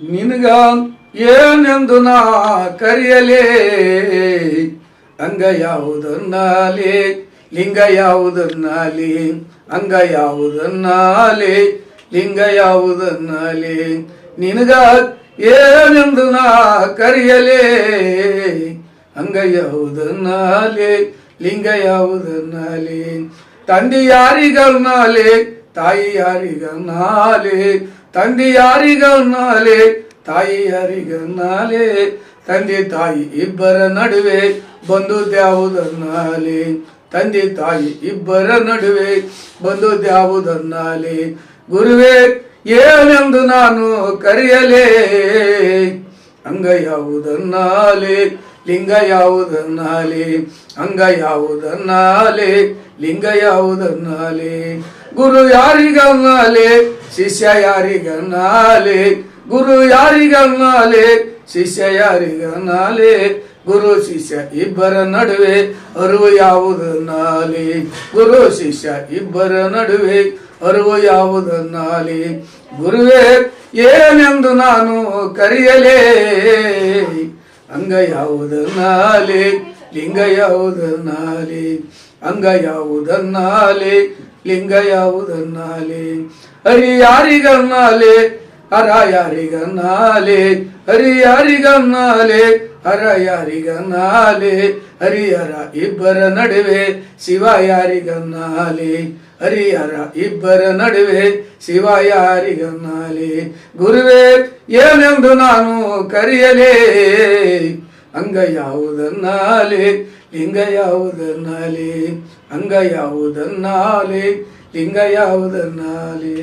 ನಿನಗ ಏನೆಂದು ನಾ ಕರೆಯಲೇ? ಅಂಗ ಯಾವುದನ್ನಾಲಿ? ಲಿಂಗ ಯಾವುದನ್ನಾಲಿ? ಅಂಗ ಯಾವುದನ್ನಾಲಿ? ಲಿಂಗ ಯಾವುದನ್ನಾಲಿ? ನಿನಗ ಏನೆಂದು ನಾ ಕರೆಯಲೇ? ಅಂಗ ಯಾವುದನ್ನಾಲಿ? ಲಿಂಗ ಯಾವುದನ್ನಾಲಿ? ತಂದೆ ಯಾರಿಗನ್ನಾಲಿ? ತಾಯಿ ಯಾರಿಗನ್ನಾಲಿ? ತಂದೆ ಯಾರಿಗನ್ನಾಲೆ ತಾಯಿ ಯಾರಿಗನ್ನಾಲೆ ತಂದೆ ತಾಯಿ ಇಬ್ಬರ ನಡುವೆ ಬಂದುದ್ಯಾವುದನ್ನಾಲಿ, ತಂದೆ ತಾಯಿ ಇಬ್ಬರ ನಡುವೆ ಬಂದುದ್ಯಾವುದನ್ನಾಲಿ, ಗುರುವೇ, ಏನೆಂದು ನಾನು ಕರೆಯಲೇ? ಅಂಗ ಯಾವುದನ್ನಾಲೆ, ಲಿಂಗ ಯಾವುದನ್ನಾಲೆ, ಅಂಗ ಯಾವುದನ್ನಾಲೆ, ಲಿಂಗ ಯಾವುದನ್ನಾಲಿ? ಗುರು ಯಾರಿಗನ್ನಾಲಿ, ಶಿಷ್ಯ ಯಾರಿಗನ್ನಾಲಿ, ಗುರು ಯಾರಿಗನ್ನಾಲಿ, ಶಿಷ್ಯ ಯಾರಿಗನ್ನಾಲಿ, ಗುರು ಶಿಷ್ಯ ಇಬ್ಬರ ನಡುವೆ ಅರಿವು ಯಾವುದನ್ನಾಲಿ, ಗುರು ಶಿಷ್ಯ ಇಬ್ಬರ ನಡುವೆ ಅರಿವು ಯಾವುದನ್ನಾಲಿ, ಗುರುವೇ, ಏನೆಂದು ನಾನು ಕರೆಯಲೇ? ಅಂಗ ಯಾವುದನ್ನಾಲಿ, ಲಿಂಗ ಯಾವುದನ್ನಾಲಿ, ಅಂಗ ಯಾವುದನ್ನಾಲಿ ಲಿಂಗ ಯಾವುದನ್ನಾಲೆ? ಹರಿ ಯಾರಿಗನ್ನಾಲೆ ಹರ ಯಾರಿಗನ್ನಾಲೆ ಹರಿ ಯಾರಿಗನ್ನಾಲೆ ಹರ ಯಾರಿಗನ್ನಾಲೆ ಹರಿಹರ ಇಬ್ಬರ ನಡುವೆ ಶಿವ ಯಾರಿಗನ್ನಾಲೆ ಹರಿಹರ ಇಬ್ಬರ ನಡುವೆ ಶಿವ ಯಾರಿಗನ್ನಾಲೆ ಗುರುವೇ, ಏನೆಂದು ನಾನು ಕರೆಯಲೇ? ಅಂಗ ಯಾವುದನ್ನಾಲಿ ಲಿಂಗ ಯಾವುದನ್ನಾಲಿ ಅಂಗ ಯಾವುದನ್ನಾಲಿ ಲಿಂಗ ಯಾವುದನ್ನಾಲಿ